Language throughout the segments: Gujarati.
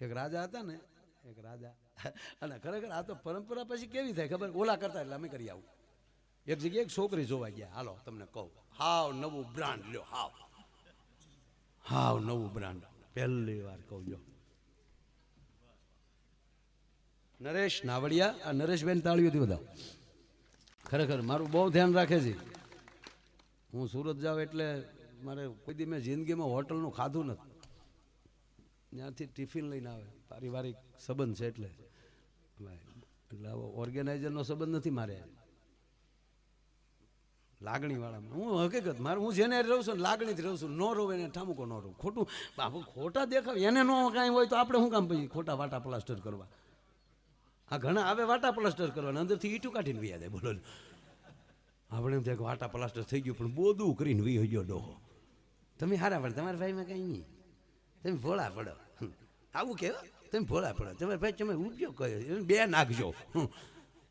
એક રાજા હતા ને, એક રાજા. અને ખરેખર આ તો પરંપરા પછી કેવી થાય? ખબર? ઓલા કરતા એટલે અમે કરી આવું. એક જગ્યાએ એક છોકરી જોવા ગયા. હાલો, તમને કહું. હાવ નવું બ્રાન્ડ લ્યો, હાવ. હાવ નવું બ્રાન્ડ પહેલી વાર કહું જો. નરેશ નાવડિયા, આ નરેશબેન તાળીઓથી બધા ખરેખર મારું બહુ ધ્યાન રાખે છે. હું સુરત જાઉં એટલે મારે કોઈ દી મેં જિંદગીમાં હોટલનું ખાધું નથી. ત્યાંથી ટિફિન લઈને આવે. પારિવારિક સંબંધ છે એટલે. એટલે ઓર્ગેનાઇઝરનો સંબંધ નથી મારે. લાગણીવાળામાં. હું હકીકત, મારે, હું જેને રહું છું ને લાગણીથી રહું છું. ન રહું એને ઠામુકો ન રહું. ખોટું, બાપુ, ખોટા દેખાવ. એને ન કાંઈ હોય તો આપણે શું કામ પછી? ખોટા વાટા પ્લાસ્ટર કરવા. આ ઘણા આવે વાટા પ્લાસ્ટર કરવાના. અંદરથી ઈટું કાઢીને વ્યા દે, બોલો આપણે એમ થાય વાટા પ્લાસ્ટર થઈ ગયું, પણ બોધું કરીને વી ગયો ડોહો. તમે હારા પડે તમારા ભાઈમાં કંઈ નહીં. તમે ભોળા પડો. આવું કહેવાય તમે ભોળા પડો. તમે ભાઈ, તમે ઉપયોગ કર્યો. બે નાખજો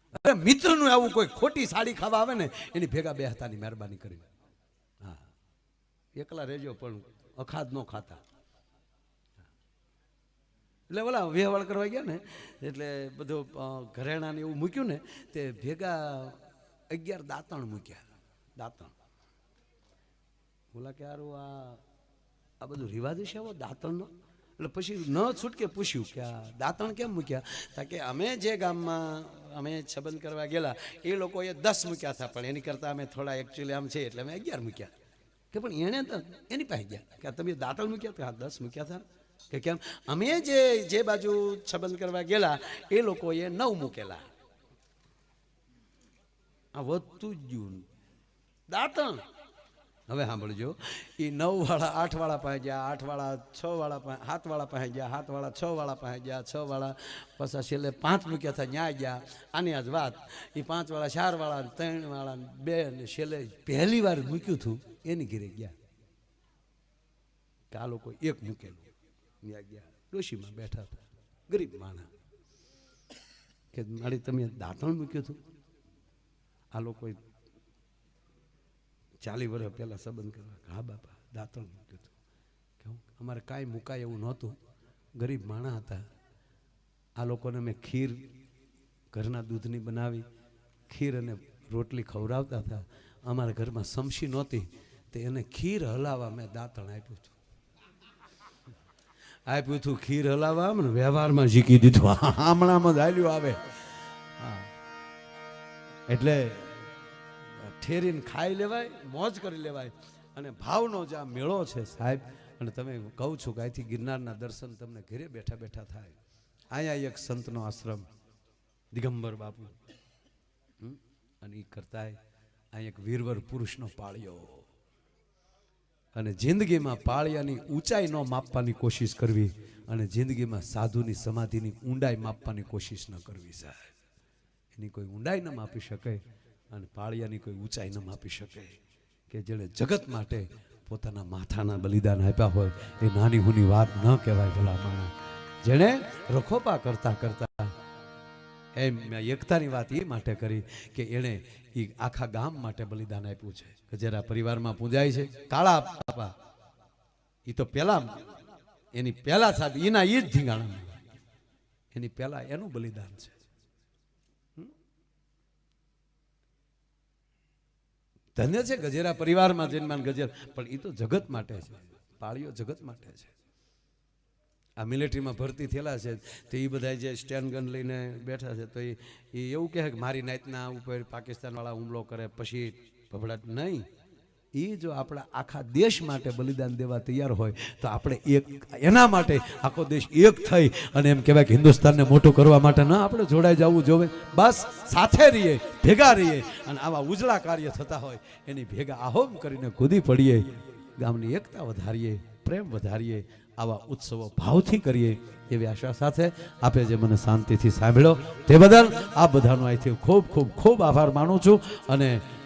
હવે મિત્રનું આવું કોઈ ખોટી સાડી ખાવા આવે ને, એની ભેગા બે હતાની મહેરબાની કરીને. હા. એકલા રહેજો, પણ અખાદ ન ખાતા. એટલે ઓલા વ્યવહાર કરવા ગયા ને, એટલે બધું ઘરેણાને એવું મૂક્યું ને, તે ભેગા અગિયાર દાંતણ મૂક્યા. દાંતણ. ઓલા કે આ આ બધું રિવાજ છે આવો દાંતણનો? એટલે પછી ન છૂટકે પૂછ્યું કે આ દાંતણ કેમ મૂક્યા? તા કે અમે જે ગામમાં અમે છબંધ કરવા ગયેલા, એ લોકોએ દસ મૂક્યા હતા, પણ એની કરતાં અમે થોડા એકચ્યુઅલી આમ છે એટલે અમે અગિયાર મૂક્યા. કે પણ એણે એની પાસે ગયા. કે તમે દાંતણ મૂક્યા? હતા હા, દસ મૂક્યા હતા. કે કેમ? અમે જે જે બાજુ છબંધ કરવા ગયેલા, એ લોકોએ નવ મૂકેલા. આ વધતું જ ગયું. દાંતણ. હવે સાંભળજો. એ નવવાળા, આઠવાળા પાસે ગયા, આઠવાળા, છવાળા પાસે હાથવાળા પાસે ગયા હાથવાળા છવાળા પાસે ગયા, છવાળા પછી છેલ્લે પાંચ મૂક્યા હતા, ન્યાય ગયા. આની આજ વાત. એ પાંચવાળા, ચારવાળા ચાર વાળા ને ત્રણ વાળા ને બે ને છેલ્લે પહેલી વાર મૂક્યું હતું, એની ઘેરે ગયા. કે આ લોકો એક મૂકેલું. ત્યાં ગયા. ડોશીમાં બેઠા હતા. ગરીબ માણા કે મારી તમે દાંતણ મૂક્યું હતું? આ લોકોએ ચાલી વર્ષ પહેલાં સંબંધ કરવા હા, બાપા, દાંતણ મૂક્યું અમારે કાંઈ મુકાય એવું નહોતું. ગરીબ માણા હતા. આ લોકોને મેં ખીર ઘરના દૂધની બનાવી, ખીર અને રોટલી ખવડાવતા હતા. અમારા ઘરમાં સમસી નહોતી, તો એને ખીર હલાવવા મેં દાંતણ આપ્યું હતું. આપ્યું હતું ખીર હલાવવા ને વ્યવહારમાં શીખી દીધું. હમણાંમાં જ હાલ્યું આવે. હા. એટલે ઠેરીને ખાઈ લેવાય, મોજ કરી લેવાય. અને ભાવનો જે આ મેળો છે સાહેબ, અને તમે કહું છું કે અહીંથી ગિરનારના દર્શન તમને ઘરે બેઠા બેઠા થાય. અહીંયા એક સંતનો આશ્રમ, દિગંબર બાપુ. અને એ કરતા અહીં એક વીરવર પુરુષનો પાળ્યો. અને જિંદગીમાં પાળિયાની ઊંચાઈ ન માપવાની કોશિશ કરવી અને જિંદગીમાં સાધુની સમાધિની ઊંડાઈ માપવાની કોશિશ ન કરવી સાહેબ. એની કોઈ ઊંડાઈ ન માપી શકે અને પાળિયાની કોઈ ઊંચાઈ ન માપી શકે. કે જેણે જગત માટે પોતાના માથાના બલિદાન આપ્યા હોય, એ નાની હુની વાત ન કહેવાય ભલા માણા જેણે રખોપા કરતા કરતા એમ મેં એકતાની વાત એ માટે કરી કે એણે એ આખા ગામ માટે બલિદાન આપ્યું છે. ગજેરા પરિવારમાં પૂજાય છે. કાળા બાપા. એ તો પહેલા એની પહેલા સાહેબ એના એ જ ધીંગાણા એની પહેલા એનું બલિદાન છે. ધન્ય છે ગજેરા પરિવારમાં જન્માન ગજેરા. પણ એ તો જગત માટે છે. પાળીઓ જગત માટે છે. આ મિલિટરીમાં ભરતી થયેલા છે. તો એ બધા જે સ્ટેન્ડ ગન લઈને બેઠા છે, તો એ એવું કહે કે મારી નાતના ઉપર પાકિસ્તાનવાળા હુમલો કરે, પછી ભભડાટ નહીં. એ જો આપણા આખા દેશ માટે બલિદાન દેવા તૈયાર હોય, તો આપણે એક, એના માટે આખો દેશ એક થઈ. અને એમ કહેવાય કે હિન્દુસ્તાનને મોટું કરવા માટે ન આપણે જોડાઈ જવું જોવે. બસ સાથે રહીએ. ભેગા રહીએ અને આવા ઉજળા કાર્ય થતા હોય, એની ભેગા આહોમ કરીને કૂદી પડીએ, ગામની એકતા વધારીએ, પ્રેમ વધારીએ, આવા ઉત્સવો ભાવથી કરીએ એવી આશા સાથે આપે જે મને શાંતિથી સાંભળ્યો તે બદલ આ બધાનો અહીંથી ખૂબ ખૂબ ખૂબ આભાર માનું છું અને